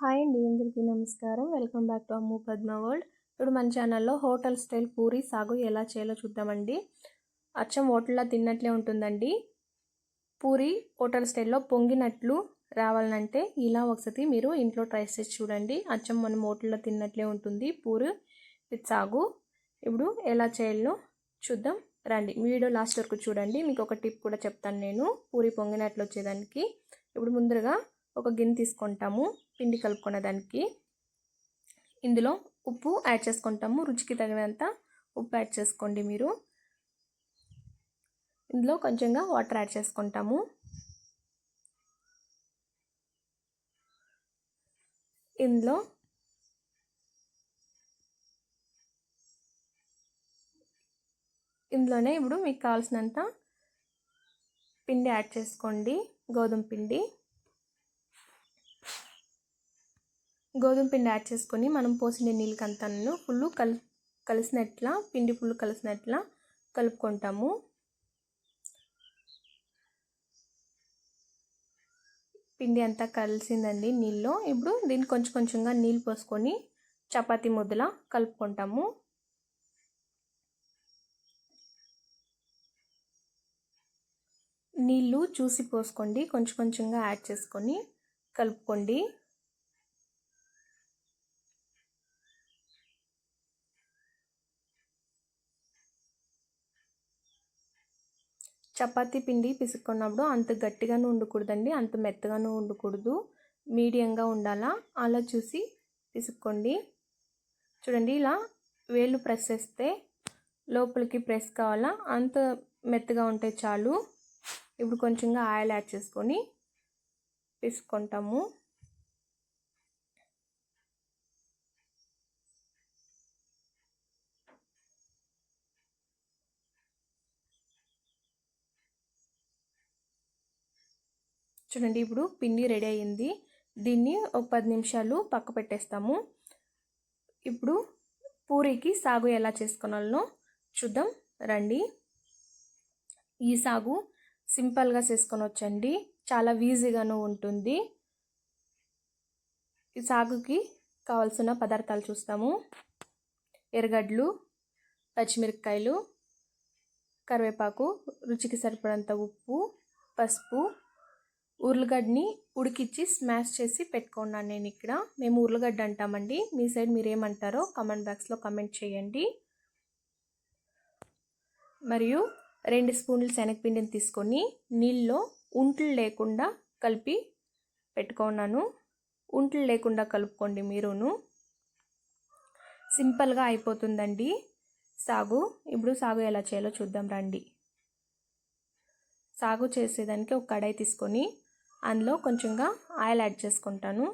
Hi అండి అందరికీ నమస్కారం. Welcome back to Ammu Padma world. ఇప్పుడు మన ఛానల్లో హోటల్ స్టైల్ పూరి సాగు ఎలా చేయాలో చూద్దామండి. అచ్చం హోటల్లో తిన్నట్లే ఉంటుందండి. పూరి హోటల్ స్టైల్లో పొంగినట్లు రావాలంటే ఇలా ఒకసారి మీరు ఇంట్లో ట్రై చేసి చూడండి. అచ్చం మనం హోటల్లో తిన్నట్లే ఉంటుంది పూరి విత్ సాగు. ఇప్పుడు ఎలా చేయాలో చూద్దాం. రండి వీడియో లాస్ట్ వరకు చూడండి. మీకు ఒక టిప్ కూడా చెప్తాను నేను. పూరి పొంగినట్లు వచ్చేదానికి. ఇప్పుడు ముందరగా ఒక గిన్నె తీసుకుంటాము పిండి కలుపుకునే దానికి. ఇందులో ఉప్పు యాడ్ చేసుకుంటాము రుచికి తగినంత ఉప్పు యాడ్ చేసుకోండి మీరు. ఇందులో కొంచెంగా వాటర్ యాడ్ చేసుకుంటాము. ఇందులో ఇందులోనే ఇప్పుడు మీకు కావాల్సినంత పిండి యాడ్ చేసుకోండి గోధుమ పిండి. గోధుమ పిండి యాడ్ చేసుకొని మనం పోసిన నీళ్ళకంతాను ఫుల్ కలి కలిసినట్లా పిండి ఫుల్ కలిసినట్లా కలుపుకుంటాము. పిండి అంతా కలిసిందండి నీళ్ళు. ఇప్పుడు దీన్ని కొంచెం కొంచెంగా నీళ్ళు పోసుకొని చపాతీ ముద్దలా కలుపుకుంటాము. నీళ్ళు చూసి పోసుకోండి. కొంచెం కొంచెంగా యాడ్ చేసుకొని కలుపుకోండి. చపాతీ పిండి పిసుక్కున్నప్పుడు అంత గట్టిగాను ఉండకూడదండి అంత మెత్తగాను ఉండకూడదు. మీడియంగా ఉండాలా? అలా చూసి పిసుక్కోండి. చూడండి ఇలా వేళ్ళు ప్రెస్ చేస్తే లోపలికి ప్రెస్ కావాలా? అంత మెత్తగా ఉంటే చాలు. ఇప్పుడు కొంచెంగా ఆయిల్ యాడ్ చేసుకొని పిసుకుంటాము చూడండి ఇప్పుడు పిండి రెడీ అయ్యింది. దీన్ని ఒక పది నిమిషాలు పక్క పెట్టేస్తాము. ఇప్పుడు పూరికి సాగు ఎలా చేసుకోవాలో చూద్దాం. రండి. ఈ సాగు సింపుల్గా చేసుకొని వచ్చండి. చాలా ఈజీగాను ఉంటుంది. ఈ సాగుకి కావాల్సిన పదార్థాలు చూస్తాము. ఎర్రగడ్డలు పచ్చిమిరపకాయలు కరివేపాకు రుచికి సరిపడంత ఉప్పు పసుపు ఉర్లగడ్డని ఉడికిచ్చి స్మాష్ చేసి పెట్టుకున్నాను నేను ఇక్కడ. మేము ఉర్లగడ్డ అంటామండి. మీ సైడ్ మీరేమంటారో కామెంట్ బాక్స్లో కమెంట్ చేయండి. మరియు రెండు స్పూన్లు శనగపిండిని తీసుకొని నీళ్ళలో ఉంట్లు లేకుండా కలిపి పెట్టుకున్నాను. ఉంట్లు లేకుండా కలుపుకోండి మీరును. సింపుల్గా అయిపోతుందండి సాగు. ఇప్పుడు సాగు ఎలా చేయాలో చూద్దాం రండి. సాగు చేసేదానికి ఒక కడాయి తీసుకొని అందులో కొంచెంగా ఆయిల్ యాడ్ చేసుకుంటాను.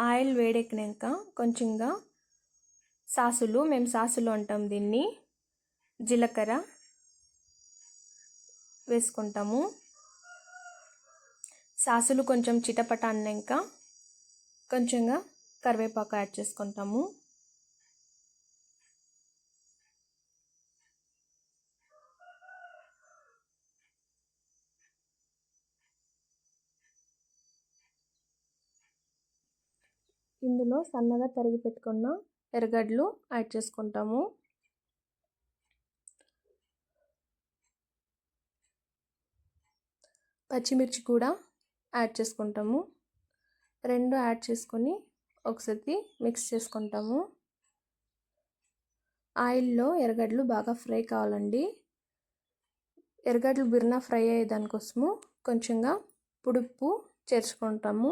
ఆయిల్ వేడెక్కినాక కొంచెంగా సాసులు మేము సాసులు అంటాం దీన్ని జీలకర్ర వేసుకుంటాము. సాసులు కొంచెం చిటపట అన్నాక కొంచెంగా కరివేపాకు యాడ్ చేసుకుంటాము. ఇందులో సన్నగా తరిగి పెట్టుకున్న ఎర్రగడ్డలు యాడ్ చేసుకుంటాము. పచ్చిమిర్చి కూడా యాడ్ చేసుకుంటాము. రెండు యాడ్ చేసుకొని ఒకసారి మిక్స్ చేసుకుంటాము. ఆయిల్లో ఎర్రగడ్డలు బాగా ఫ్రై కావాలండి. ఎర్రగడ్డలు బిర్నా ఫ్రై అయ్యే దానికోసము కొంచెంగా పుడుపు చేర్చుకుంటాము.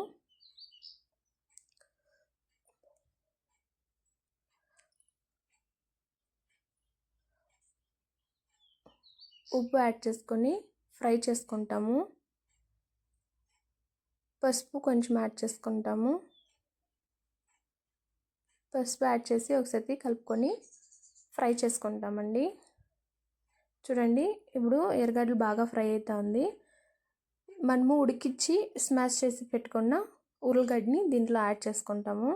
ఉప్పు యాడ్ చేసుకొని ఫ్రై చేసుకుంటాము. పసుపు కొంచెం యాడ్ చేసుకుంటాము. పసుపు యాడ్ చేసి ఒకసారి కలుపుకొని ఫ్రై చేసుకుంటామండి. చూడండి ఇప్పుడు ఎర్రగడ్డలు బాగా ఫ్రై అవుతుంది మనము ఉడికిచ్చి స్మాష్ చేసి పెట్టుకున్న ఉర్లగడ్డని దీంట్లో యాడ్ చేసుకుంటాము.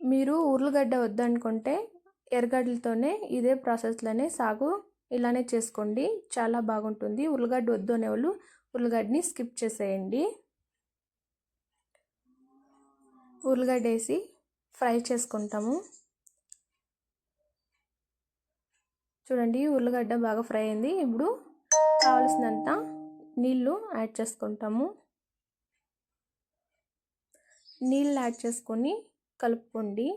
మీరు ఉర్లగడ్డ వద్దనుకుంటే ఎర్రగడ్డలతోనే ఇదే ప్రాసెస్లోనే సాగు ఇలానే చేసుకోండి. చాలా బాగుంటుంది. ఉర్లగడ్డ వద్దు అనేవాళ్ళు ఉర్లగడ్డని స్కిప్ చేసేయండి. ఉర్లగడ్డ వేసి ఫ్రై చేసుకుంటాము. చూడండి ఉర్లగడ్డ బాగా ఫ్రై అయింది. ఇప్పుడు కావలసినంత నీళ్ళు యాడ్ చేసుకుంటాము. నీళ్ళు యాడ్ చేసుకొని కలుపుకోండి.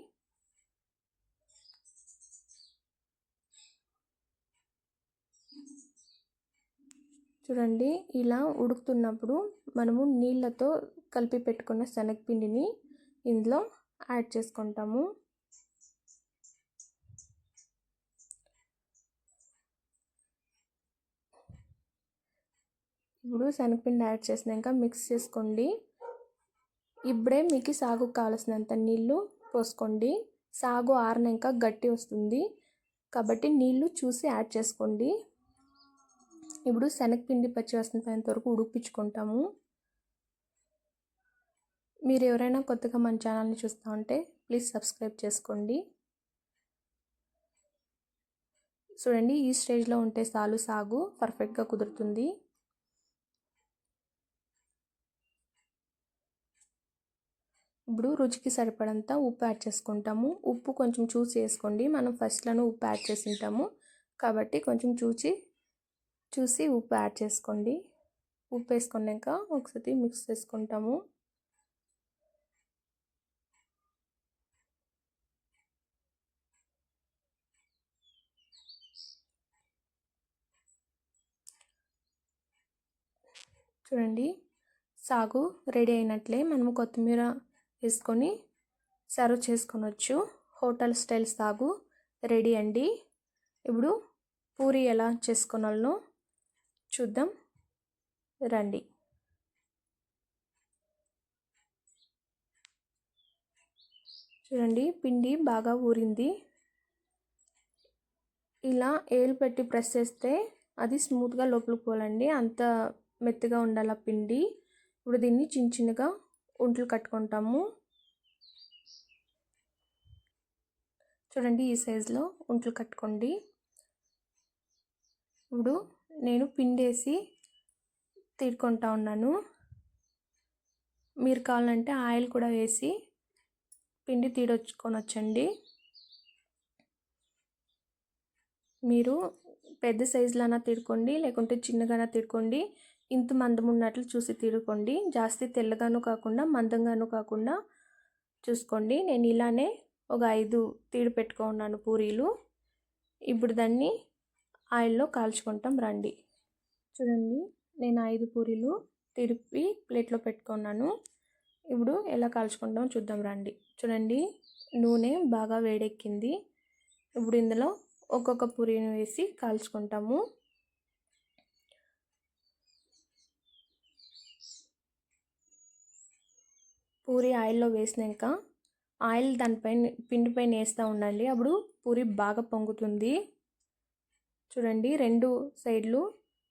చూడండి ఇలా ఉడుకుతున్నప్పుడు మనము నీళ్ళతో కలిపి పెట్టుకున్న శనగపిండిని ఇందులో యాడ్ చేసుకుంటాము. ఇప్పుడు శనగపిండి యాడ్ చేసినాక మిక్స్ చేసుకోండి. ఇప్పుడే మీకు సాగు కావాల్సినంత నీళ్ళు పోసుకోండి. సాగు ఆరినాక గట్టి వస్తుంది. కాబట్టి నీళ్ళు చూసి యాడ్ చేసుకోండి. ఇప్పుడు శనగపిండి పచ్చి వస్తున్న వరకు ఉడిపించుకుంటాము మీరు ఎవరైనా కొత్తగా మన ఛానల్ని చూస్తూ ఉంటే ప్లీజ్ సబ్స్క్రైబ్ చేసుకోండి. చూడండి ఈ స్టేజ్లో ఉంటే సాలు సాగు పర్ఫెక్ట్గా కుదురుతుంది. ఇప్పుడు రుచికి సరిపడంత ఉప్పు యాడ్ చేసుకుంటాము. ఉప్పు కొంచెం చూసి వేసుకోండి మనం ఫస్ట్లోనే ఉప్పు యాడ్ చేసి ఉంటాము. కాబట్టి కొంచెం చూసి చూసి ఉప్పు యాడ్ చేసుకోండి. ఉప్పు వేసుకున్నాక ఒకసారి మిక్స్ చేసుకుంటాము. చూడండి. సాగు రెడీ అయినట్లే మనము కొత్తిమీర వేసుకొని సర్వ్ చేసుకొనొచ్చు. హోటల్ స్టైల్ సాగు రెడీ అండి. ఇప్పుడు పూరి ఎలా చేసుకోవాలనో చూద్దాం. రండి. చూడండి పిండి బాగా ఊరింది. ఇలా ఏలు పెట్టి ప్రెస్ చేస్తే అది స్మూత్గా లోపలికి పోలండి అంత మెత్తగా ఉండాలి ఆ పిండి. ఇప్పుడు దీన్ని చిన్న చిన్నగా ఒంట్లు కట్టుకుంటాము. చూడండి ఈ సైజులో ఒంట్లు కట్టుకోండి. ఇప్పుడు నేను పిండేసి తీరుకుంటా ఉన్నాను. మీరు కావాలంటే ఆయిల్ కూడా వేసి పిండి తీడొచ్చుకొని వచ్చండి. మీరు పెద్ద సైజులోనా తీడుకోండి లేకుంటే చిన్నగానా తీడుకోండి ఇంత మందం ఉన్నట్లు చూసి తీరుకోండి. జాస్తి తెల్లగాను కాకుండా మందంగాను కాకుండా చూసుకోండి. నేను ఇలానే ఒక ఐదు తీడు పెట్టుకున్నాను పూరీలు. ఇప్పుడు దాన్ని ఆయిల్లో కాల్చుకుంటాం. రండి. చూడండి నేను ఐదు పూరీలు తిరిపి ప్లేట్లో పెట్టుకున్నాను. ఇప్పుడు ఎలా కాల్చుకుంటామో చూద్దాం. రండి. చూడండి నూనె బాగా వేడెక్కింది. ఇప్పుడు ఇందులో ఒక్కొక్క పూరీని వేసి కాల్చుకుంటాము. పూరి ఆయిల్లో వేసినాక ఆయిల్ దానిపైన పిండి పైన వేస్తూ ఉండండి. అప్పుడు పూరి బాగా పొంగుతుంది. చూడండి రెండు సైడ్లు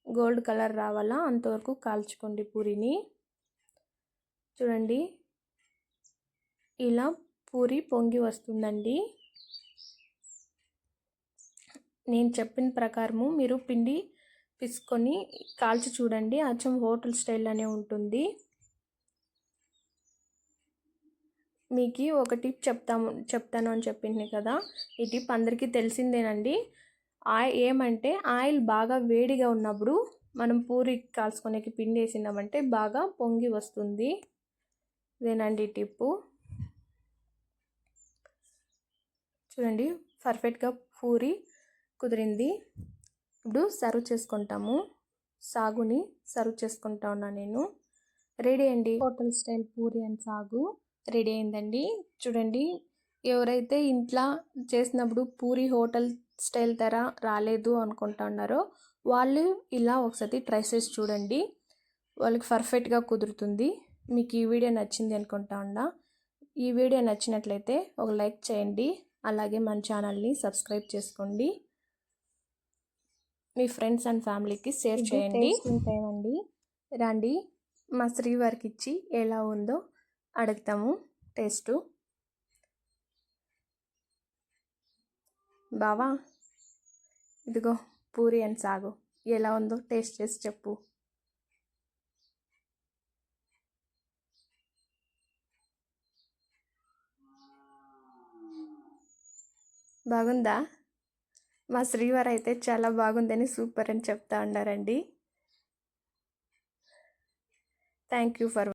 గోల్డ్ కలర్ రావాలా అంతవరకు కాల్చుకోండి పూరిని. చూడండి ఇలా పూరి పొంగి వస్తుందండి. నేను చెప్పిన ప్రకారము మీరు పిండి పిసుకొని కాల్చి చూడండి. అచ్చం హోటల్ స్టైల్ అనే ఉంటుంది. మీకు ఒక టిప్ చెప్తాము చెప్తాను అని చెప్పింది కదా. ఈ టిప్ అందరికీ తెలిసిందేనండి. ఆయి ఏమంటే ఆయిల్ బాగా వేడిగా ఉన్నప్పుడు మనం పూరి కాల్చుకునేకి పిండి వేసినామంటే బాగా పొంగి వస్తుంది. ఇదేనండి టిప్పు. చూడండి పర్ఫెక్ట్గా పూరి కుదిరింది. ఇప్పుడు సర్వ్ చేసుకుంటాము. సాగుని సర్వ్ చేసుకుంటా ఉన్నా నేను. రెడీ అండి? Hotel style puri and sagu. Ready అయిందండి. చూడండి ఎవరైతే ఇంట్లో చేసినప్పుడు పూరి హోటల్ స్టైల్ తర రాలేదు అనుకుంటున్నారో వాళ్ళు ఇలా ఒకసారి ట్రై చేసి చూడండి. వాళ్ళకి పర్ఫెక్ట్గా కుదురుతుంది. మీకు ఈ వీడియో నచ్చింది అనుకుంటా ఉండా ఈ వీడియో నచ్చినట్లయితే ఒక లైక్ చేయండి. అలాగే మన ఛానల్ని సబ్స్క్రైబ్ చేసుకోండి. మీ ఫ్రెండ్స్ అండ్ ఫ్యామిలీకి షేర్ చేయండి. ఉంటాయండి రండి మా శ్రీవారికి ఇచ్చి ఎలా ఉందో అడుగుతాము. టేస్టు. బావా ఇదిగో పూరి అండ్ సాగు. ఎలా ఉందో టేస్ట్ చేసి చెప్పు. బాగుందా? మా శ్రీవారు అయితే చాలా బాగుందని సూపర్ అని చెప్తా ఉన్నారండి. Thank you for